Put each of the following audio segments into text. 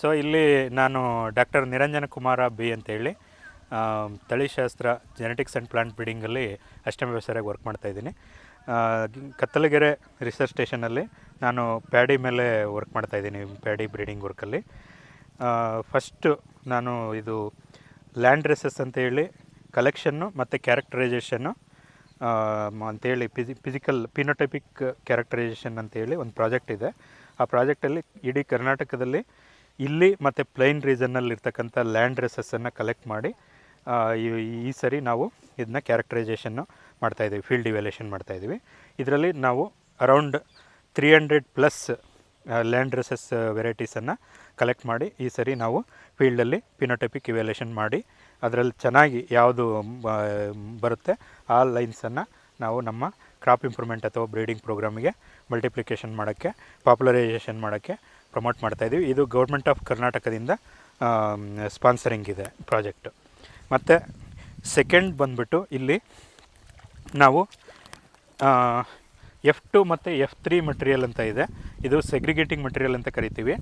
So ಇಲ್ಲಿ ನಾನು doctor ನಿರಂಜನ Kumara B ಅಂತೇಳಿ. ತಳಿಶಾಸ್ತ್ರ ಜೆನೆಟಿಕ್ಸ್ ಆ್ಯಂಡ್ ಪ್ಲಾಂಟ್ ಬ್ರೀಡಿಂಗಲ್ಲಿ ಅಷ್ಟಮ ವ್ಯವಸಾಯವಾಗಿ ವರ್ಕ್ ಮಾಡ್ತಾಯಿದ್ದೀನಿ ಕತ್ತಲಗೆರೆ ರಿಸರ್ಚ್ ಸ್ಟೇಷನಲ್ಲಿ ನಾನು ಪ್ಯಾಡಿ ಮೇಲೆ ವರ್ಕ್ ಮಾಡ್ತಾಯಿದ್ದೀನಿ ಪ್ಯಾಡಿ ಬ್ರೀಡಿಂಗ್ ವರ್ಕಲ್ಲಿ ಫಸ್ಟು ನಾನು ಇದು ಲ್ಯಾಂಡ್ ರೆಸಸ್ ಅಂತೇಳಿ ಕಲೆಕ್ಷನ್ನು ಮತ್ತು ಕ್ಯಾರೆಕ್ಟರೈಸೇಷನ್ನು ಅಂತೇಳಿ ಫಿಸಿ ಫಿಸಿಕಲ್ ಪಿನೋಟೈಪಿಕ್ ಕ್ಯಾರೆಕ್ಟರೈಸೇಷನ್ ಅಂತೇಳಿ ಒಂದು ಪ್ರಾಜೆಕ್ಟ್ ಇದೆ. ಆ ಪ್ರಾಜೆಕ್ಟಲ್ಲಿ ಇಡೀ ಕರ್ನಾಟಕದಲ್ಲಿ ಇಲ್ಲಿ ಮತ್ತು ಪ್ಲೈನ್ ರೀಸನ್ನಲ್ಲಿ ಇರ್ತಕ್ಕಂಥ ಲ್ಯಾಂಡ್ ರೆಸಸ್ಸನ್ನು ಕಲೆಕ್ಟ್ ಮಾಡಿ ಈ- ಸರಿ ನಾವು ಇದನ್ನ ಕ್ಯಾರೆಕ್ಟರೈಸೇಷನ್ನು ಮಾಡ್ತಾಯಿದ್ದೀವಿ ಫೀಲ್ಡ್ ಇವ್ಯಾಲ್ಯೂಷನ್ ಮಾಡ್ತಾಯಿದ್ದೀವಿ ಇದರಲ್ಲಿ ನಾವು around three hundred plus land races ವೆರೈಟೀಸನ್ನು collect ಮಾಡಿ, ಈ ಸರಿ ನಾವು ಫೀಲ್ಡಲ್ಲಿ ಪಿನೋಟೆಪಿಕ್ ಇವ್ಯಾಲ್ಯೂಷನ್ ಮಾಡಿ, ಅದರಲ್ಲಿ ಚೆನ್ನಾಗಿ ಯಾವುದು ಬರುತ್ತೆ, ಆ ಲೈನ್ಸನ್ನು ನಾವು ನಮ್ಮ ಕ್ರಾಪ್ ಇಂಪ್ರೂವ್ಮೆಂಟ್ ಅಥವಾ ಬ್ರೀಡಿಂಗ್ ಪ್ರೋಗ್ರಾಮಿಗೆ ಮಲ್ಟಿಪ್ಲಿಕೇಶನ್ ಮಾಡೋಕ್ಕೆ ಪಾಪ್ಯುಲರೈಸೇಷನ್ ಮಾಡೋಕ್ಕೆ ಪ್ರಮೋಟ್ ಮಾಡ್ತಾಯಿದ್ದೀವಿ ಇದು ಗೌರ್ಮೆಂಟ್ ಆಫ್ ಕರ್ನಾಟಕದಿಂದ ಸ್ಪಾನ್ಸರಿಂಗ್ ಇದೆ ಪ್ರಾಜೆಕ್ಟು ಮತ್ತು ಸೆಕೆಂಡ್ ಬಂದ್ಬಿಟ್ಟು ಇಲ್ಲಿ ನಾವು ಎಫ್ ಟು ಮತ್ತು ಎಫ್ ತ್ರೀ ಮಟೀರಿಯಲ್ ಅಂತ ಇದೆ. ಇದು ಸೆಗ್ರಿಗೇಟಿಂಗ್ ಮಟೀರಿಯಲ್ ಅಂತ ಕರಿತೀವಿ.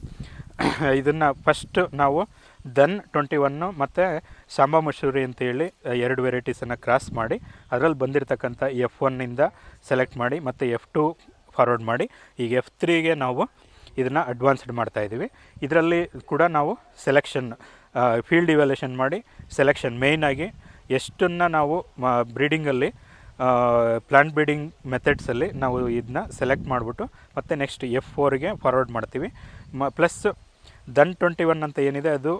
ಇದನ್ನು ಫಸ್ಟ್ ನಾವು ದನ್ ಟ್ವೆಂಟಿ ಒನ್ನು ಮತ್ತು ಸಾಂಬಾ ಮಸೂರಿ ಅಂತೇಳಿ ಎರಡು ವೆರೈಟೀಸನ್ನು ಕ್ರಾಸ್ ಮಾಡಿ, ಅದರಲ್ಲಿ ಬಂದಿರತಕ್ಕಂಥ ಎಫ್ ಒನ್ನಿಂದ ಸೆಲೆಕ್ಟ್ ಮಾಡಿ ಮತ್ತು ಎಫ್ ಟು ಫಾರ್ವರ್ಡ್ ಮಾಡಿ, ಈಗ ಎಫ್ ತ್ರೀಗೆ ನಾವು ಇದನ್ನು ಅಡ್ವಾನ್ಸ್ಡ್ ಮಾಡ್ತಾ ಇದ್ದೀವಿ ಇದರಲ್ಲಿ ಕೂಡ ನಾವು ಸೆಲೆಕ್ಷನ್ ಫೀಲ್ಡ್ ಇವ್ಯಾಲ್ಯೂಷನ್ ಮಾಡಿ ಸೆಲೆಕ್ಷನ್ ಮೇಯ್ನಾಗಿ ಎಷ್ಟನ್ನು ನಾವು ಬ್ರೀಡಿಂಗಲ್ಲಿ ಪ್ಲಾಂಟ್ ಬ್ರೀಡಿಂಗ್ ಮೆಥಡ್ಸಲ್ಲಿ ನಾವು ಇದನ್ನ ಸೆಲೆಕ್ಟ್ ಮಾಡಿಬಿಟ್ಟು ಮತ್ತು ನೆಕ್ಸ್ಟ್ ಎಫ್ ಫೋರ್ಗೆ ಫಾರ್ವರ್ಡ್ ಮಾಡ್ತೀವಿ. ಮ ಪ್ಲಸ್ ದನ್ ಟ್ವೆಂಟಿ ಒನ್ ಅಂತ ಏನಿದೆ, ಅದು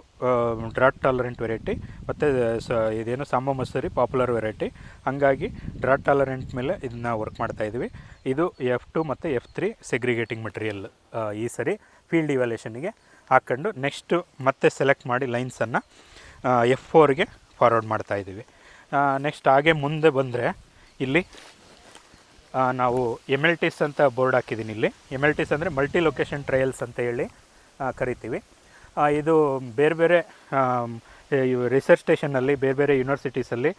ಡ್ರಾಟ್ ಟಾಲರೆಂಟ್ ವೆರೈಟಿ, ಮತ್ತು ಸ, ಇದೇನು ಸಾಂಬ ಮಸೂರಿ ಪಾಪ್ಯುಲರ್ ವೆರೈಟಿ. ಹಂಗಾಗಿ ಡ್ರಾಟ್ ಟಾಲರೆಂಟ್ ಮೇಲೆ ಇದನ್ನ ವರ್ಕ್ ಮಾಡ್ತಾ ಇದ್ದೀವಿ. ಇದು ಎಫ್ ಟು ಮತ್ತು ಎಫ್ ತ್ರೀ ಸೆಗ್ರಿಗೇಟಿಂಗ್ ಮೆಟೀರಿಯಲ್ ಈ ಸರಿ ಫೀಲ್ಡ್ ಇವ್ಯಾಲ್ಯೂಷನಿಗೆ ಹಾಕ್ಕೊಂಡು ನೆಕ್ಸ್ಟು ಮತ್ತೆ ಸೆಲೆಕ್ಟ್ ಮಾಡಿ ಲೈನ್ಸನ್ನು ಎಫ್ ಫೋರ್ಗೆ ಫಾರ್ವರ್ಡ್ ಮಾಡ್ತಾ ಇದ್ದೀವಿ. ನೆಕ್ಸ್ಟ್ ಹಾಗೆ ಮುಂದೆ ಬಂದರೆ ಇಲ್ಲಿ ನಾವು ಎಂ ಎಲ್ ಟಿಸ್ ಅಂತ ಬೋರ್ಡ್ ಹಾಕಿದ್ದೀನಿ ಇಲ್ಲಿ. ಎಂ ಎಲ್ ಟಿಸ್ ಅಂದರೆ ಮಲ್ಟಿ ಲೊಕೇಶನ್ ಟ್ರಯಲ್ಸ್ ಅಂತ ಹೇಳಿ ಕರಿತೀವಿ. ಇದು ಬೇರೆ ಬೇರೆ ರಿಸರ್ಚ್ ಸ್ಟೇಷನಲ್ಲಿ ಬೇರೆ ಬೇರೆ ಯೂನಿವರ್ಸಿಟೀಸಲ್ಲಿ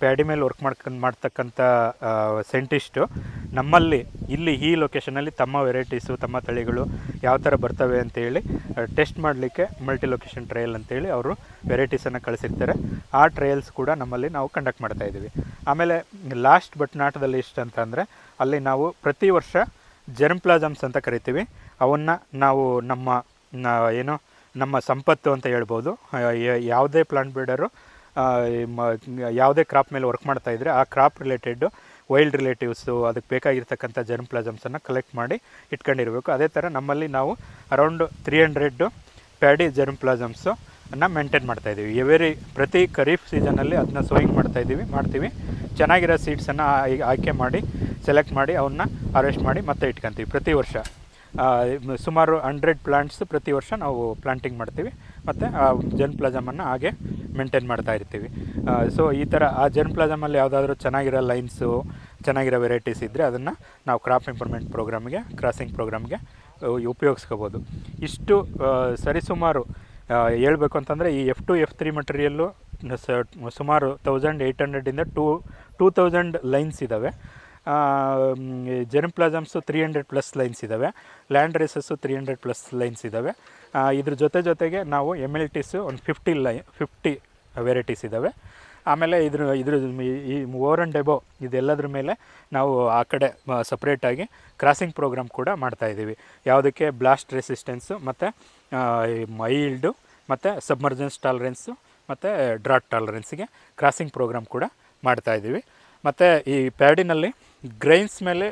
ಪ್ಯಾಡಿ ಮೇಲೆ ವರ್ಕ್ ಮಾಡ್ಕೊಂಡು ಮಾಡ್ತಕ್ಕಂಥ ಸೈಂಟಿಸ್ಟು ನಮ್ಮಲ್ಲಿ, ಇಲ್ಲಿ ಈ ಲೊಕೇಶನಲ್ಲಿ ತಮ್ಮ ವೆರೈಟೀಸು ತಮ್ಮ ತಳಿಗಳು ಯಾವ ಥರ ಬರ್ತವೆ ಅಂತೇಳಿ ಟೆಸ್ಟ್ ಮಾಡಲಿಕ್ಕೆ ಮಲ್ಟಿ ಲೊಕೇಶನ್ ಟ್ರಯಲ್ ಅಂತೇಳಿ ಅವರು ವೆರೈಟೀಸನ್ನು ಕಳಿಸಿರ್ತಾರೆ. ಆ ಟ್ರಯಲ್ಸ್ ಕೂಡ ನಮ್ಮಲ್ಲಿ ನಾವು ಕಂಡಕ್ಟ್ ಮಾಡ್ತಾ ಇದ್ದೀವಿ. ಆಮೇಲೆ ಲಾಸ್ಟ್ ಬಟ್ ನಾಟದಲ್ಲಿ ಅಂದರೆ, ಅಲ್ಲಿ ನಾವು ಪ್ರತಿ ವರ್ಷ ಜರ್ಮ್ ಪ್ಲಾಸಮ್ಸ್ ಅಂತ ಕರಿತೀವಿ. ಅವನ್ನು ನಾವು ನಮ್ಮ ಏನು, ನಮ್ಮ ಸಂಪತ್ತು ಅಂತ ಹೇಳ್ಬೋದು. ಯಾವುದೇ ಪ್ಲಾಂಟ್ ಬ್ರೀಡರು ಯಾವುದೇ ಕ್ರಾಪ್ ಮೇಲೆ ವರ್ಕ್ ಮಾಡ್ತಾ ಇದ್ದರೆ ಆ ಕ್ರಾಪ್ ರಿಲೇಟೆಡ್ ವೈಲ್ಡ್ ರಿಲೇಟಿವ್ಸು ಅದಕ್ಕೆ ಬೇಕಾಗಿರ್ತಕ್ಕಂಥ ಜರ್ಮ್ ಪ್ಲಾಸಮ್ಸನ್ನು ಕಲೆಕ್ಟ್ ಮಾಡಿ ಇಟ್ಕೊಂಡಿರಬೇಕು. ಅದೇ ಥರ ನಮ್ಮಲ್ಲಿ ನಾವು around three hundred paddy germplasms ಅನ್ನ ಮೇಂಟೈನ್ ಮಾಡ್ತಾ ಇದ್ದೀವಿ. ಎವರಿ, ಪ್ರತಿ ಖರೀಫ್ ಸೀಸನಲ್ಲಿ ಅದನ್ನ ಸೋಯಿಂಗ್ ಮಾಡ್ತಾ ಇದ್ದೀವಿ, ಮಾಡ್ತೀವಿ. ಚೆನ್ನಾಗಿರೋ ಸೀಡ್ಸನ್ನು ಆಯ್ಕೆ ಮಾಡಿ ಸೆಲೆಕ್ಟ್ ಮಾಡಿ ಅವನ್ನ ಅರೆಸ್ಟ್ ಮಾಡಿ ಮತ್ತೆ ಇಟ್ಕೊತೀವಿ ಪ್ರತಿ ವರ್ಷ. ಸುಮಾರು ಹಂಡ್ರೆಡ್ ಪ್ಲಾಂಟ್ಸ್ ಪ್ರತಿ ವರ್ಷ ನಾವು ಪ್ಲಾಂಟಿಂಗ್ ಮಾಡ್ತೀವಿ. ಮತ್ತು ಆ, ಜನ್ ಪ್ಲಾಜಮನ್ನು ಹಾಗೆ ಮೇಂಟೈನ್ ಮಾಡ್ತಾ ಇರ್ತೀವಿ. ಸೊ, ಈ ಥರ ಆ ಜನ್ ಪ್ಲಾಜಮಲ್ಲಿ ಯಾವುದಾದ್ರೂ ಚೆನ್ನಾಗಿರೋ ಲೈನ್ಸು, ಚೆನ್ನಾಗಿರೋ ವೆರೈಟೀಸ್ ಇದ್ದರೆ ಅದನ್ನು ನಾವು ಕ್ರಾಪ್ ಇಂಪ್ರೂವ್ಮೆಂಟ್ ಪ್ರೋಗ್ರಾಮ್ಗೆ, ಕ್ರಾಸಿಂಗ್ ಪ್ರೋಗ್ರಾಮ್ಗೆ ಉಪಯೋಗಿಸ್ಕೋಬೋದು. ಇಷ್ಟು ಸರಿಸುಮಾರು ಹೇಳಬೇಕು ಹೇಳ್ಬೇಕು ಅಂತಂದರೆ ಈ F two F three material ಸುಮಾರು ತೌಸಂಡ್ ಏಯ್ಟ್ ಹಂಡ್ರೆಡಿಂದ ಟೂ ಟೂ ತೌಸಂಡ್ ಲೈನ್ಸ್ ಇದ್ದಾವೆ germplasms three hundred plus lines ಇದ್ದಾವೆ land races three hundred plus lines ಇದ್ದಾವೆ ಇದ್ರ ಜೊತೆ ಜೊತೆಗೆ ನಾವು ಎಂ ಎಲ್ ಟಿಸು ಒಂದು ಫಿಫ್ಟಿ ಲೈ ಫಿಫ್ಟಿ ವೆರೈಟೀಸ್ ಇದ್ದಾವೆ ಆಮೇಲೆ ಇದ್ರ ಇದ್ರ, ಈ ಓವರ್ ಆ್ಯಂಡ್ ಡೆಬೋ ಇದೆಲ್ಲದ್ರ ಮೇಲೆ ನಾವು ಆ ಕಡೆ ಸಪ್ರೇಟಾಗಿ ಕ್ರಾಸಿಂಗ್ ಪ್ರೋಗ್ರಾಮ್ ಕೂಡ ಮಾಡ್ತಾಯಿದ್ದೀವಿ ಯಾವುದಕ್ಕೆ? ಬ್ಲಾಸ್ಟ್ ರೆಸಿಸ್ಟೆನ್ಸು ಮತ್ತು ಮೈಲ್ಡು ಮತ್ತು ಸಬ್ಮರ್ಜೆನ್ಸ್ ಟಾಲರೆನ್ಸು ಮತ್ತು ಡ್ರಾಟ್ ಟಾಲರೆನ್ಸ್ಗೆ ಕ್ರಾಸಿಂಗ್ ಪ್ರೋಗ್ರಾಮ್ ಕೂಡ ಮಾಡ್ತಾಯಿದ್ದೀವಿ ಮತ್ತು ಈ ಪ್ಯಾಡಿನಲ್ಲಿ ಗ್ರೈನ್ಸ್ ಮೇಲೆ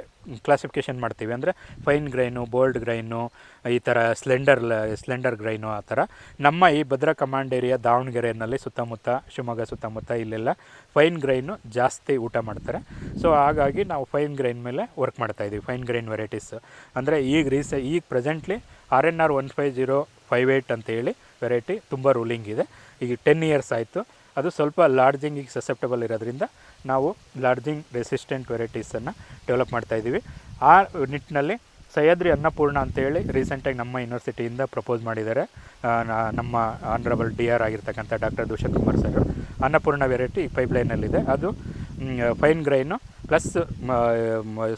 ಕ್ಲಾಸಿಫಿಕೇಷನ್ ಮಾಡ್ತೀವಿ. ಅಂದರೆ ಫೈನ್ ಗ್ರೈನು ಬೋಲ್ಡ್ ಗ್ರೈನು ಈ ಥರ ಸ್ಲೆಂಡರ್ ಸ್ಲೆಂಡರ್ ಗ್ರೈನು ಆ ಥರ ನಮ್ಮ ಈ ಭದ್ರಾ ಕಮಾಂಡ್ ಏರಿಯಾ ದಾವಣಗೆರೆಯಲ್ಲಿ ಸುತ್ತಮುತ್ತ, ಶಿವಮೊಗ್ಗ ಸುತ್ತಮುತ್ತ ಇಲ್ಲೆಲ್ಲ ಫೈನ್ ಗ್ರೈನು ಜಾಸ್ತಿ ಊಟ ಮಾಡ್ತಾರೆ. ಸೊ ಹಾಗಾಗಿ ನಾವು ಫೈನ್ ಗ್ರೈನ್ ಮೇಲೆ ವರ್ಕ್ ಮಾಡ್ತಾ ಇದ್ದೀವಿ ಫೈನ್ ಗ್ರೈನ್ ವೆರೈಟೀಸ್ ಅಂದರೆ ಈಗ ರೀಸ ಈಗ presently R N R one five zero five eight ಅಂತೇಳಿ ವೆರೈಟಿ ತುಂಬ ರೂಲಿಂಗ್ ಇದೆ. ಈಗ ಟೆನ್ ಇಯರ್ಸ್ ಆಯಿತು. ಅದು ಸ್ವಲ್ಪ ಲಾಡ್ಜಿಂಗಿಗೆ ಸಸೆಪ್ಟಬಲ್ ಇರೋದ್ರಿಂದ ನಾವು ಲಾರ್ಜಿಂಗ್ ರೆಸಿಸ್ಟೆಂಟ್ ವೆರೈಟೀಸನ್ನು ಡೆವಲಪ್ ಮಾಡ್ತಾ ಇದ್ದೀವಿ. ಆ ನಿಟ್ಟಿನಲ್ಲಿ ಸಹ್ಯಾದ್ರಿ ಅನ್ನಪೂರ್ಣ ಅಂತೇಳಿ ರೀಸೆಂಟಾಗಿ ನಮ್ಮ ಯೂನಿವರ್ಸಿಟಿಯಿಂದ ಪ್ರಪೋಸ್ ಮಾಡಿದ್ದಾರೆ. ನಮ್ಮ ಆನರಬಲ್ ಡಿ ಆರ್ ಆಗಿರ್ತಕ್ಕಂಥ doctor Dushan Kumar sir Annapurna variety ಪೈಪ್ಲೈನಲ್ಲಿದೆ ಅದು ಫೈನ್ ಗ್ರೈನು ಪ್ಲಸ್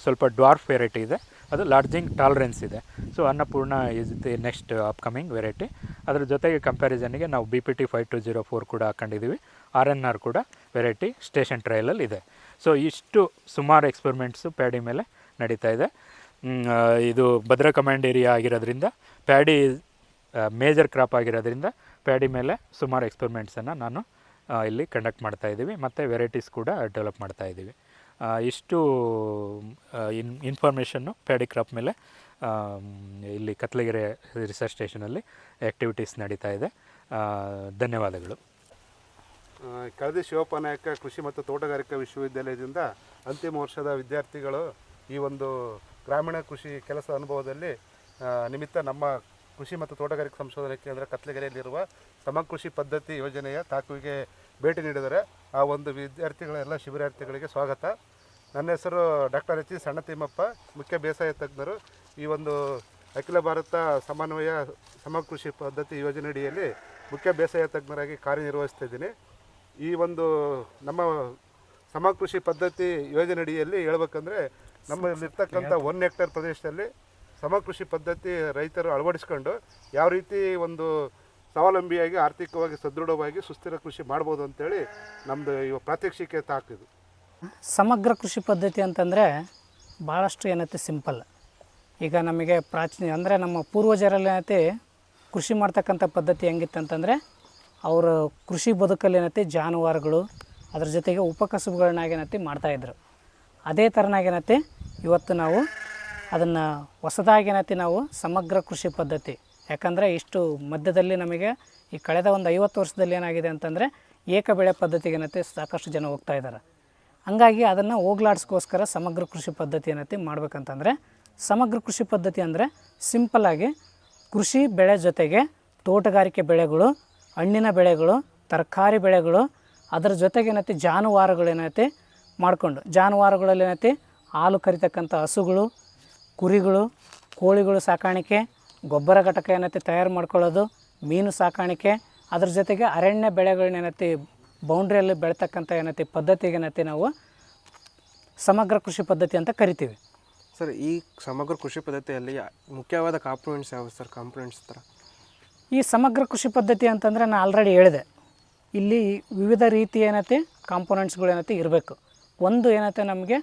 ಸ್ವಲ್ಪ ಡ್ವಾರ್ಫ್ ವೆರೈಟಿ ಇದೆ. ಅದು ಲಾರ್ಜಿಂಗ್ ಟಾಲರೆನ್ಸ್ ಇದೆ. So Annapurna is the next upcoming variety ಅದ್ರ ಜೊತೆಗೆ ಕಂಪ್ಯಾರಿಸನ್ಗೆ ನಾವು B P T five two zero four ಕೂಡ ಹಾಕೊಂಡಿದ್ದೀವಿ ಆರ್ ಎನ್ ಆರ್ ಕೂಡ ವೆರೈಟಿ ಸ್ಟೇಷನ್ ಟ್ರಯಲಲ್ಲಿ ಇದೆ. ಸೊ ಇಷ್ಟು ಸುಮಾರು ಎಕ್ಸ್ಪೆರಿಮೆಂಟ್ಸು ಪ್ಯಾಡಿ ಮೇಲೆ ನಡೀತಾ ಇದೆ. ಇದು ಭದ್ರ ಕಮಾಂಡ್ ಏರಿಯಾ ಆಗಿರೋದ್ರಿಂದ ಪ್ಯಾಡಿ ಮೇಜರ್ ಕ್ರಾಪ್ ಆಗಿರೋದ್ರಿಂದ ಪ್ಯಾಡಿ ಮೇಲೆ ಸುಮಾರು ಎಕ್ಸ್ಪೆರಿಮೆಂಟ್ಸನ್ನು ನಾನು ಇಲ್ಲಿ ಕಂಡಕ್ಟ್ ಮಾಡ್ತಾ ಇದ್ದೀವಿ ಮತ್ತು ವೆರೈಟೀಸ್ ಕೂಡ ಡೆವಲಪ್ ಮಾಡ್ತಾ ಇದ್ದೀವಿ ಇಷ್ಟು ಇನ್ ಇನ್ಫಾರ್ಮೇಷನ್ನು ಪ್ಯಾಡಿ ಕ್ರಾಪ್ ಮೇಲೆ ಇಲ್ಲಿ ಕತ್ಲಗೆರೆ ರಿಸರ್ಚ್ ಸ್ಟೇಷನಲ್ಲಿ ಆ್ಯಕ್ಟಿವಿಟೀಸ್ ನಡೀತಾ ಇದೆ. ಧನ್ಯವಾದಗಳು. ಕಳೆದ ಶಿವಪ್ಪ ನಾಯಕ ಕೃಷಿ ಮತ್ತು ತೋಟಗಾರಿಕಾ ವಿಶ್ವವಿದ್ಯಾಲಯದಿಂದ ಅಂತಿಮ ವರ್ಷದ ವಿದ್ಯಾರ್ಥಿಗಳು ಈ ಒಂದು ಗ್ರಾಮೀಣ ಕೃಷಿ ಕೆಲಸ ಅನುಭವದಲ್ಲಿ ನಿಮಿತ್ತ ನಮ್ಮ ಕೃಷಿ ಮತ್ತು ತೋಟಗಾರಿಕೆ ಸಂಶೋಧನಾ ಕೇಂದ್ರ ಕತ್ಲಗೆರೆಯಲ್ಲಿರುವ ಸಮಗ್ರ ಕೃಷಿ ಪದ್ಧತಿ ಯೋಜನೆಯ ತಾಕುವಿಗೆ ಭೇಟಿ ನೀಡಿದರೆ ಆ ಒಂದು ವಿದ್ಯಾರ್ಥಿಗಳೆಲ್ಲ ಶಿಬಿರಾರ್ಥಿಗಳಿಗೆ ಸ್ವಾಗತ. ನನ್ನ ಹೆಸರು ಡಾಕ್ಟರ್ ಎಚ್ ಜಿ ಸಣ್ಣ ತಿಮ್ಮಪ್ಪ ಮುಖ್ಯ ಬೇಸಾಯ ತಜ್ಞರು. ಈ ಒಂದು ಅಖಿಲ ಭಾರತ ಸಮನ್ವಯ ಸಮಗ್ರ ಕೃಷಿ ಪದ್ಧತಿ ಯೋಜನೆಯಡಿಯಲ್ಲಿ ಮುಖ್ಯ ಬೇಸಾಯ ತಜ್ಞರಾಗಿ ಕಾರ್ಯನಿರ್ವಹಿಸ್ತಿದ್ದೀನಿ ಈ ಒಂದು ನಮ್ಮ ಸಮಗ್ರ ಕೃಷಿ ಪದ್ಧತಿ ಯೋಜನೆಯಡಿಯಲ್ಲಿ ಹೇಳ್ಬೇಕಂದ್ರೆ ನಮ್ಮಲ್ಲಿರ್ತಕ್ಕಂಥ ಒನ್ ಹೆಕ್ಟೇರ್ ಪ್ರದೇಶದಲ್ಲಿ ಸಮಗ್ರ ಕೃಷಿ ಪದ್ಧತಿ ರೈತರು ಅಳವಡಿಸ್ಕೊಂಡು ಯಾವ ರೀತಿ ಒಂದು ಸ್ವಾವಲಂಬಿಯಾಗಿ ಆರ್ಥಿಕವಾಗಿ ಸದೃಢವಾಗಿ ಸುಸ್ಥಿರ ಕೃಷಿ ಮಾಡ್ಬೋದು ಅಂತೇಳಿ ನಮ್ಮದು ಇವಾಗ ಪ್ರಾತ್ಯಕ್ಷಿಕೆ ತಾಕಿದು. ಸಮಗ್ರ ಕೃಷಿ ಪದ್ಧತಿ ಅಂತಂದರೆ ಭಾಳಷ್ಟು ಏನೈತೆ ಸಿಂಪಲ್. ಈಗ ನಮಗೆ ಪ್ರಾಚೀನ, ಅಂದರೆ ನಮ್ಮ ಪೂರ್ವಜರಲ್ಲಿ ಏನೈತಿ ಕೃಷಿ ಮಾಡ್ತಕ್ಕಂಥ ಪದ್ಧತಿ ಹೆಂಗಿತ್ತಂತಂದರೆ ಅವರು ಕೃಷಿ ಬದುಕಲ್ಲಿ ಏನೈತಿ ಜಾನುವಾರುಗಳು, ಅದ್ರ ಜೊತೆಗೆ ಉಪಕಸುಬುಗಳನ್ನಾಗೇನತ್ತಿ ಮಾಡ್ತಾಯಿದ್ರು ಅದೇ ಥರನಾಗಿ ಏನೈತಿ ಇವತ್ತು ನಾವು ಅದನ್ನು ಹೊಸದಾಗಿ ಏನೈತಿ ನಾವು ಸಮಗ್ರ ಕೃಷಿ ಪದ್ಧತಿ. ಯಾಕಂದರೆ ಇಷ್ಟು ಮಧ್ಯದಲ್ಲಿ ನಮಗೆ ಈ ಕಳೆದ ಒಂದು ಐವತ್ತು ವರ್ಷದಲ್ಲಿ ಏನಾಗಿದೆ ಅಂತಂದರೆ ಏಕ ಬೆಳೆ ಪದ್ಧತಿಗೆ ಏನೈತಿ ಸಾಕಷ್ಟು ಜನ ಹೋಗ್ತಾ ಇದ್ದಾರೆ ಹಂಗಾಗಿ ಅದನ್ನು ಹೋಗ್ಲಾಡ್ಸ್ಕೋಸ್ಕರ ಸಮಗ್ರ ಕೃಷಿ ಪದ್ಧತಿ ಏನೈತಿ ಮಾಡ್ಬೇಕಂತಂದರೆ, ಸಮಗ್ರ ಕೃಷಿ ಪದ್ಧತಿ ಅಂದರೆ ಸಿಂಪಲ್ಲಾಗಿ ಕೃಷಿ ಬೆಳೆ ಜೊತೆಗೆ ತೋಟಗಾರಿಕೆ ಬೆಳೆಗಳು, ಹಣ್ಣಿನ ಬೆಳೆಗಳು, ತರಕಾರಿ ಬೆಳೆಗಳು, ಅದರ ಜೊತೆಗೆ ಏನೈತಿ ಜಾನುವಾರುಗಳು ಏನೈತಿ ಮಾಡಿಕೊಂಡು, ಜಾನುವಾರುಗಳಲ್ಲಿ ಏನೈತಿ ಹಾಲು ಕರಿತಕ್ಕಂಥ ಹಸುಗಳು, ಕುರಿಗಳು, ಕೋಳಿಗಳು ಸಾಕಾಣಿಕೆ, ಗೊಬ್ಬರ ಘಟಕ ಏನೈತಿ ತಯಾರು ಮಾಡ್ಕೊಳ್ಳೋದು, ಮೀನು ಸಾಕಾಣಿಕೆ, ಅದ್ರ ಜೊತೆಗೆ ಅರಣ್ಯ ಬೆಳೆಗಳನ್ನ ಏನೈತಿ ಬೌಂಡ್ರಿಯಲ್ಲಿ ಬೆಳ್ತಕ್ಕಂಥ ಏನೈತಿ ಪದ್ಧತಿಗೆ ಏನೈತಿ ನಾವು ಸಮಗ್ರ ಕೃಷಿ ಪದ್ಧತಿ ಅಂತ ಕರಿತೀವಿ. ಸರ್ ಈ ಸಮಗ್ರ ಕೃಷಿ ಪದ್ಧತಿಯಲ್ಲಿ ಮುಖ್ಯವಾದ ಕಾಂಪೊನೆಂಟ್ಸ್ ಯಾವ ಸರ್? ಕಾಂಪೊನೆಂಟ್ಸ್ ಥರ. ಈ ಸಮಗ್ರ ಕೃಷಿ ಪದ್ಧತಿ ಅಂತಂದರೆ ನಾನು ಆಲ್ರೆಡಿ ಹೇಳಿದೆ. ಇಲ್ಲಿ ವಿವಿಧ ರೀತಿ ಏನೈತಿ ಕಾಂಪೊನೆಂಟ್ಸ್ಗಳು ಏನೈತಿ ಇರಬೇಕು. ಒಂದು ಏನೈತೆ ನಮಗೆ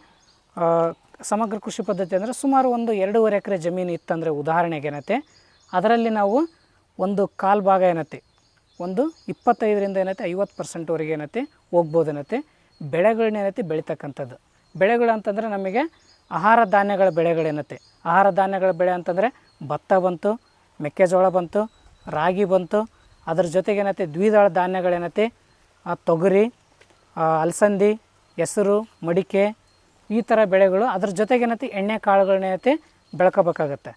ಸಮಗ್ರ ಕೃಷಿ ಪದ್ಧತಿ ಅಂದರೆ ಸುಮಾರು ಒಂದು ಎರಡೂವರೆ ಎಕರೆ ಜಮೀನು ಇತ್ತಂದರೆ ಉದಾಹರಣೆಗೆ ಏನೈತೆ ಅದರಲ್ಲಿ ನಾವು ಒಂದು ಕಾಲು ಭಾಗ ಏನೈತಿ ಒಂದು ಇಪ್ಪತ್ತೈದರಿಂದ ಏನೈತೆ ಐವತ್ತು ಪರ್ಸೆಂಟ್ವರೆಗೆ ಏನೈತಿ ಹೋಗ್ಬೋದು ಏನೈತಿ ಬೆಳೆಗಳನ್ನ ಏನೈತಿ ಬೆಳೀತಕ್ಕಂಥದ್ದು. ಬೆಳೆಗಳು ಅಂತಂದರೆ ನಮಗೆ ಆಹಾರ ಧಾನ್ಯಗಳ ಬೆಳೆಗಳೇನತ್ತೆ ಆಹಾರ ಧಾನ್ಯಗಳ ಬೆಳೆ ಅಂತಂದರೆ ಭತ್ತ ಬಂತು ಮೆಕ್ಕೆಜೋಳ ಬಂತು ರಾಗಿ ಬಂತು. ಅದ್ರ ಜೊತೆಗೆ ದ್ವಿದಳ ಧಾನ್ಯಗಳೇನೈತಿ ಆ, ತೊಗರಿ ಅಲಸಂದಿ ಹೆಸರು ಮಡಿಕೆ ಈ ಥರ ಬೆಳೆಗಳು ಅದ್ರ ಜೊತೆಗೆ ಏನೈತಿ ಎಣ್ಣೆ ಕಾಳುಗಳನ್ನೇನತ್ತೆ ಬೆಳ್ಕೋಬೇಕಾಗತ್ತೆ.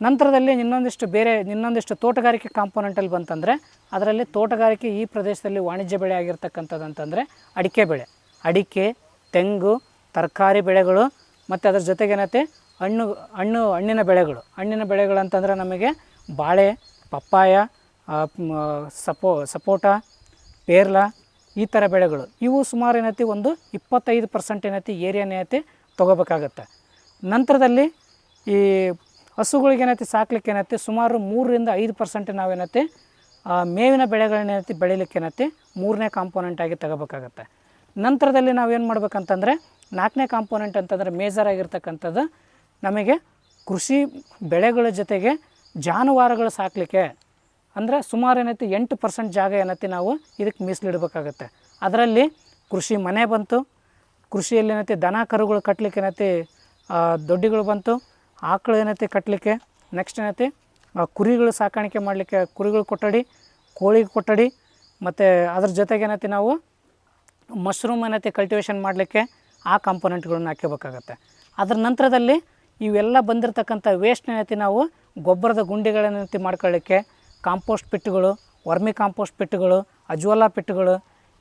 ನಂತರದಲ್ಲಿ ಇನ್ನೊಂದಿಷ್ಟು ಬೇರೆ, ಇನ್ನೊಂದಿಷ್ಟು ತೋಟಗಾರಿಕೆ ಕಾಂಪೋನೆಂಟಲ್ಲಿ ಬಂತಂದರೆ, ಅದರಲ್ಲಿ ತೋಟಗಾರಿಕೆ ಈ ಪ್ರದೇಶದಲ್ಲಿ ವಾಣಿಜ್ಯ ಬೆಳೆ ಆಗಿರ್ತಕ್ಕಂಥದ್ದು ಅಂತಂದರೆ ಅಡಿಕೆ ಬೆಳೆ. ಅಡಿಕೆ, ತೆಂಗು, ತರಕಾರಿ ಬೆಳೆಗಳು, ಮತ್ತು ಅದರ ಜೊತೆಗೆ ಏನೈತಿ ಹಣ್ಣು ಹಣ್ಣು, ಹಣ್ಣಿನ ಬೆಳೆಗಳು. ಹಣ್ಣಿನ ಬೆಳೆಗಳು ಅಂತಂದರೆ ನಮಗೆ ಬಾಳೆ, ಪಪ್ಪಾಯ ಸಪೋ, ಸಪೋಟ, ಪೇರ್ಲ ಈ ಥರ ಬೆಳೆಗಳು. ಇವು ಸುಮಾರು ಏನೈತಿ ಒಂದು ಇಪ್ಪತ್ತೈದು ಪರ್ಸೆಂಟ್ ಏನೈತಿ ಏರಿಯಾನ ಏನೈತಿ ತೊಗೋಬೇಕಾಗತ್ತೆ. ನಂತರದಲ್ಲಿ ಈ ಹಸುಗಳಿಗೆ ಏನೈತಿ ಸಾಕ್ಲಿಕ್ಕೆ ಏನೈತಿ ಸುಮಾರು ಮೂರರಿಂದ ಐದು ಪರ್ಸೆಂಟ್ ನಾವೇನೈತಿ ಆ, ಮೇವಿನ ಬೆಳೆಗಳನ್ನ ಏನೈತಿ ಬೆಳಿಲಿಕ್ಕೆ ಏನೈತಿ ಮೂರನೇ ಕಾಂಪೋನೆಂಟ್ ಆಗಿ ತಗೋಬೇಕಾಗತ್ತೆ. ನಂತರದಲ್ಲಿ ನಾವೇನು ಮಾಡ್ಬೇಕಂತಂದರೆ ನಾಲ್ಕನೇ ಕಾಂಪೋನೆಂಟ್ ಅಂತಂದರೆ ಮೇಜರ್ ಆಗಿರ್ತಕ್ಕಂಥದ್ದು ನಮಗೆ ಕೃಷಿ ಬೆಳೆಗಳ ಜೊತೆಗೆ ಜಾನುವಾರುಗಳು ಸಾಕಲಿಕ್ಕೆ. ಅಂದರೆ ಸುಮಾರು ಏನೈತಿ ಎಂಟು ಪರ್ಸೆಂಟ್ ಜಾಗ ಏನೈತಿ ನಾವು ಇದಕ್ಕೆ ಮೀಸಲಿಡಬೇಕಾಗತ್ತೆ. ಅದರಲ್ಲಿ ಕೃಷಿ ಮನೆ ಬಂತು ಕೃಷಿಯಲ್ಲಿ ಏನೈತಿ ದನ ಕರುಗಳು ಕಟ್ಟಲಿಕ್ಕೆ ಏನೈತಿ ದೊಡ್ಡಿಗಳು ಬಂತು ಆಕಳು ಏನೈತಿ ಕಟ್ಟಲಿಕ್ಕೆ ನೆಕ್ಸ್ಟ್ ಏನೈತಿ? ಕುರಿಗಳು ಸಾಕಾಣಿಕೆ ಮಾಡಲಿಕ್ಕೆ ಕುರಿಗಳು ಕೊಠಡಿ ಕೋಳಿ ಕೊಠಡಿ, ಮತ್ತು ಅದ್ರ ಜೊತೆಗೆ ಏನೈತಿ ನಾವು ಮಶ್ರೂಮ್ ಏನೈತಿ ಕಲ್ಟಿವೇಷನ್ ಮಾಡಲಿಕ್ಕೆ ಆ ಕಾಂಪೊನೆಂಟ್ಗಳನ್ನ ಹಾಕಬೇಕಾಗತ್ತೆ ಅದ್ರ ನಂತರದಲ್ಲಿ ಇವೆಲ್ಲ ಬಂದಿರತಕ್ಕಂಥ ವೇಸ್ಟ್ ಏನೈತಿ ನಾವು ಗೊಬ್ಬರದ ಗುಂಡಿಗಳೇನೈತಿ ಮಾಡ್ಕೊಳ್ಳಿಕ್ಕೆ ಕಾಂಪೋಸ್ಟ್ ಪಿಟ್ಟುಗಳು ವರ್ಮಿ ಕಾಂಪೋಸ್ಟ್ ಪಿಟ್ಟುಗಳು ಅಜ್ವಾಲ ಪಿಟ್ಟುಗಳು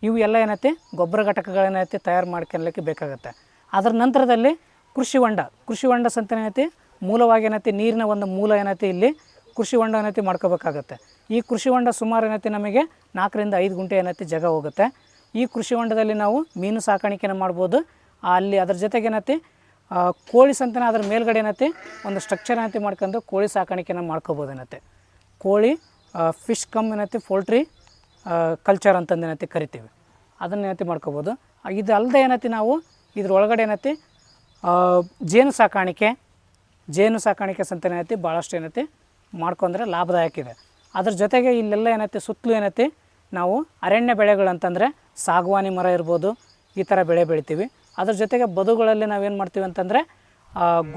ಇವು ಎಲ್ಲ ಏನೈತಿ ಗೊಬ್ಬರ ಘಟಕಗಳೇನೈತಿ ತಯಾರು ಮಾಡ್ಕೊಳ್ಲಿಕ್ಕೆ ಬೇಕಾಗುತ್ತೆ. ಅದರ ನಂತರದಲ್ಲಿ ಕೃಷಿ ಹೊಂಡ ಕೃಷಿ ಹೊಂಡ ಸಂತ ಏನೈತಿ? ಮೂಲವಾಗಿ ಏನೈತಿ, ನೀರಿನ ಒಂದು ಮೂಲ ಏನೈತಿ ಇಲ್ಲಿ, ಕೃಷಿ ಹೊಂಡ ಏನೈತಿ ಮಾಡ್ಕೋಬೇಕಾಗತ್ತೆ. ಈ ಕೃಷಿ ಹೊಂಡ ಸುಮಾರು ಏನೈತಿ ನಮಗೆ, ನಾಲ್ಕರಿಂದ ಐದು ಗುಂಟೆ ಏನೈತಿ ಜಾಗ ಹೋಗುತ್ತೆ. ಈ ಕೃಷಿ ಹೊಂಡದಲ್ಲಿ ನಾವು ಮೀನು ಸಾಕಾಣಿಕೆನ ಮಾಡ್ಬೋದು. ಅಲ್ಲಿ ಅದ್ರ ಜೊತೆಗೆ ಏನೈತಿ ಕೋಳಿ ಸಂತನ ಅದ್ರ ಮೇಲ್ಗಡೆ ಏನೈತಿ, ಒಂದು ಸ್ಟ್ರಕ್ಚರ್ ಏನೈತಿ ಮಾಡ್ಕೊಂಡು ಕೋಳಿ ಸಾಕಾಣಿಕೆನ ಮಾಡ್ಕೋಬೋದು ಏನತ್ತೆ ಕೋಳಿ ಫಿಶ್ ಕಮ್ ಏನೈತಿ ಪೋಲ್ಟ್ರಿ ಕಲ್ಚರ್ ಅಂತಂದು ಏನೈತಿ ಕರಿತೀವಿ. ಅದನ್ನ ಏನೈತಿ ಮಾಡ್ಕೋಬೋದು. ಇದು ಅಲ್ಲದೆ ಏನೈತಿ ನಾವು ಇದ್ರೊಳಗಡೆ ಏನೈತಿ ಜೇನು ಸಾಕಾಣಿಕೆ ಜೇನು ಸಾಕಾಣಿಕೆ ಸಂತೆ ಏನೈತಿ? ಭಾಳಷ್ಟು ಏನೈತಿ? ಮಾಡ್ಕೊಂಡ್ರೆ ಲಾಭದಾಯಕ ಇದೆ. ಅದ್ರ ಜೊತೆಗೆ ಇಲ್ಲೆಲ್ಲ ಏನೈತಿ? ಸುತ್ತಲೂ ಏನೈತಿ? ನಾವು ಅರಣ್ಯ ಬೆಳೆಗಳಂತಂದರೆ ಸಾಗುವಾನಿ ಮರ ಇರ್ಬೋದು, ಈ ಥರ ಬೆಳೆ ಬೆಳಿತೀವಿ. ಅದ್ರ ಜೊತೆಗೆ ಬದುಗಳಲ್ಲಿ ನಾವೇನು ಮಾಡ್ತೀವಿ ಅಂತಂದರೆ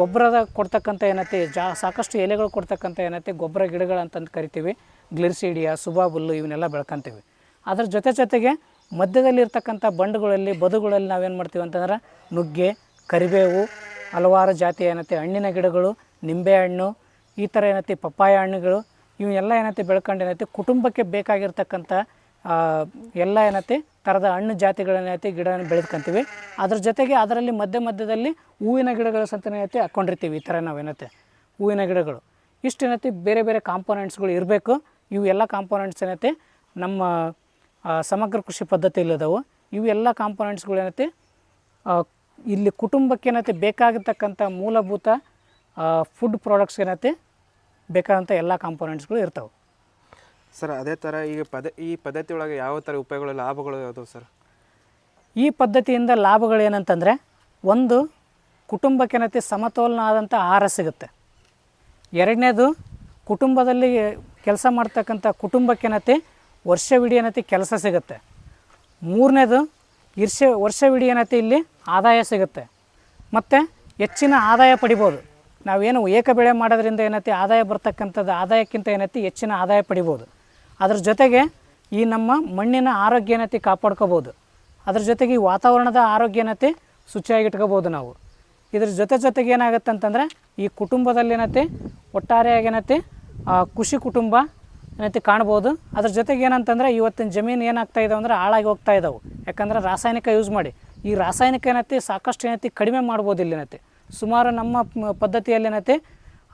ಗೊಬ್ಬರದ ಕೊಡ್ತಕ್ಕಂಥ ಏನೈತಿ? ಜಾ, ಸಾಕಷ್ಟು ಎಲೆಗಳು ಕೊಡ್ತಕ್ಕಂಥ ಏನೈತಿ? ಗೊಬ್ಬರ ಗಿಡಗಳು ಅಂತಂದು ಕರಿತೀವಿ. ಗ್ಲಿರ್ಸಿಡಿಯಾ, ಸುಬಾಬುಲ್ಲು ಇವನ್ನೆಲ್ಲ ಬೆಳ್ಕೊತೀವಿ. ಅದ್ರ ಜೊತೆ ಜೊತೆಗೆ ಮಧ್ಯದಲ್ಲಿ ಇರ್ತಕ್ಕಂಥ ಬಂಡುಗಳಲ್ಲಿ, ಬದುಗಳಲ್ಲಿ ನಾವೇನು ಮಾಡ್ತೀವಿ ಅಂತಂದ್ರೆ ನುಗ್ಗೆ, ಕರಿಬೇವು ಹಲವಾರು ಜಾತಿ ಏನತ್ತೆ ಹಣ್ಣಿನ ಗಿಡಗಳು, ನಿಂಬೆ ಹಣ್ಣು, ಈ ಥರ ಏನತ್ತೆ ಪಪ್ಪಾಯ ಹಣ್ಣುಗಳು ಇವನ್ನೆಲ್ಲ ಏನತ್ತೆ ಬೆಳ್ಕೊಂಡು ಏನತ್ತೆ ಕುಟುಂಬಕ್ಕೆ ಬೇಕಾಗಿರ್ತಕ್ಕಂಥ ಎಲ್ಲ ಏನತ್ತೆ ಥರದ ಹಣ್ಣು ಜಾತಿಗಳನ್ನೈತಿ ಗಿಡ ಬೆಳೆದ್ಕೊಂತೀವಿ. ಅದ್ರ ಜೊತೆಗೆ ಅದರಲ್ಲಿ ಮಧ್ಯ ಮಧ್ಯದಲ್ಲಿ ಹೂವಿನ ಗಿಡಗಳ ಸಂತ ಏನೈತಿ ಹಾಕ್ಕೊಂಡಿರ್ತೀವಿ ಈ ಥರ ನಾವು ಏನೈತೆ. ಹೂವಿನ ಗಿಡಗಳು. ಇಷ್ಟು ಏನೈತಿ ಬೇರೆ ಬೇರೆ ಕಾಂಪೋನೆಂಟ್ಸ್ಗಳು ಇರಬೇಕು. ಇವು ಎಲ್ಲ ಕಾಂಪೋನೆಂಟ್ಸ್ ಏನೈತಿ ನಮ್ಮ ಸಮಗ್ರ ಕೃಷಿ ಪದ್ಧತಿಯಲ್ಲಿದ್ದಾವೆ ಇವು ಎಲ್ಲ ಕಾಂಪೋನೆಂಟ್ಸ್ಗಳು ಇಲ್ಲಿ ಕುಟುಂಬಕ್ಕೆ ಏನೈತಿ ಬೇಕಾಗಿರ್ತಕ್ಕಂಥ ಮೂಲಭೂತ ಫುಡ್ ಪ್ರಾಡಕ್ಟ್ಸ್ ಏನೈತಿ ಬೇಕಾದಂಥ ಎಲ್ಲ ಕಾಂಪೋನೆಂಟ್ಸ್ಗಳು ಇರ್ತವೆ. ಸರ್ ಅದೇ ಥರ ಈಗ ಪದ ಈ ಪದ್ಧತಿ ಒಳಗೆ ಯಾವ ಥರ ಉಪಯೋಗಗಳು ಲಾಭಗಳು ಯಾವುದು ಸರ್? ಈ ಪದ್ಧತಿಯಿಂದ ಲಾಭಗಳು ಏನಂತಂದರೆ ಒಂದು ಕುಟುಂಬಕ್ಕೆ ಏನೈತಿ ಸಮತೋಲನ ಆದಂಥ ಆಹಾರ ಸಿಗುತ್ತೆ. ಎರಡನೇದು ಕುಟುಂಬದಲ್ಲಿ ಕೆಲಸ ಮಾಡ್ತಕ್ಕಂಥ ಕುಟುಂಬಕ್ಕೇನತಿ ವರ್ಷವಿಡೀ ಏನೈತಿ ಕೆಲಸ ಸಿಗುತ್ತೆ. ಮೂರನೇದು ಇರ್ಷ ವರ್ಷವಿಡೀ ಏನೈತಿ ಇಲ್ಲಿ ಆದಾಯ ಸಿಗುತ್ತೆ. ಮತ್ತು ಹೆಚ್ಚಿನ ಆದಾಯ ಪಡಿಬೋದು. ನಾವೇನು ಏಕ ಬೆಳೆ ಮಾಡೋದ್ರಿಂದ ಏನೈತಿ ಆದಾಯ ಬರ್ತಕ್ಕಂಥದ್ದು ಆದಾಯಕ್ಕಿಂತ ಏನೈತಿ ಹೆಚ್ಚಿನ ಆದಾಯ ಪಡಿಬೋದು. ಅದ್ರ ಜೊತೆಗೆ ಈ ನಮ್ಮ ಮಣ್ಣಿನ ಆರೋಗ್ಯ ಏನೈತಿ ಕಾಪಾಡ್ಕೋಬೋದು. ಅದ್ರ ಜೊತೆಗೆ ಈ ವಾತಾವರಣದ ಆರೋಗ್ಯ ಏನೈತಿ ಶುಚಿಯಾಗಿ ಇಟ್ಕೋಬೋದು ನಾವು. ಇದ್ರ ಜೊತೆ ಜೊತೆಗೆ ಏನಾಗುತ್ತೆ ಅಂತಂದರೆ ಈ ಕುಟುಂಬದಲ್ಲಿ ಏನೈತಿ ಒಟ್ಟಾರೆಯಾಗಿ ಏನೈತಿ ಕೃಷಿ ಕುಟುಂಬ ಏನೈತಿ ಕಾಣ್ಬೋದು. ಅದ್ರ ಜೊತೆಗೆ ಏನಂತಂದರೆ ಇವತ್ತಿನ ಜಮೀನು ಏನಾಗ್ತಾ ಇದಾವೆ ಅಂದರೆ ಹಾಳಾಗಿ ಹೋಗ್ತಾ ಇದ್ದಾವೆ ಯಾಕಂದ್ರೆ ರಾಸಾಯನಿಕ ಯೂಸ್ ಮಾಡಿ. ಈ ರಾಸಾಯನಿಕ ಏನೈತಿ ಸಾಕಷ್ಟು ಏನೈತಿ ಕಡಿಮೆ ಮಾಡ್ಬೋದು ಇಲ್ಲಿ ಏನೈತಿ ಸುಮಾರು ನಮ್ಮ ಪದ್ಧತಿಯಲ್ಲಿ ಏನೈತಿ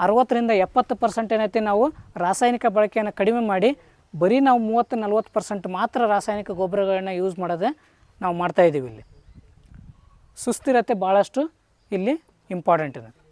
ಅರವತ್ತರಿಂದ ಎಪ್ಪತ್ತು ಪರ್ಸೆಂಟ್ ಏನೈತಿ ನಾವು ರಾಸಾಯನಿಕ ಬಳಕೆಯನ್ನು ಕಡಿಮೆ ಮಾಡಿ, ಬರೀ ನಾವು ಮೂವತ್ತು ನಲ್ವತ್ತು ಪರ್ಸೆಂಟ್ ಮಾತ್ರ ರಾಸಾಯನಿಕ ಗೊಬ್ಬರಗಳನ್ನ ಯೂಸ್ ಮಾಡೋದೇ ನಾವು ಮಾಡ್ತಾಯಿದ್ದೀವಿ ಇಲ್ಲಿ. ಸುಸ್ಥಿರತೆ ಭಾಳಷ್ಟು ಇಲ್ಲಿ ಇಂಪಾರ್ಟೆಂಟ್ ಇದೆ.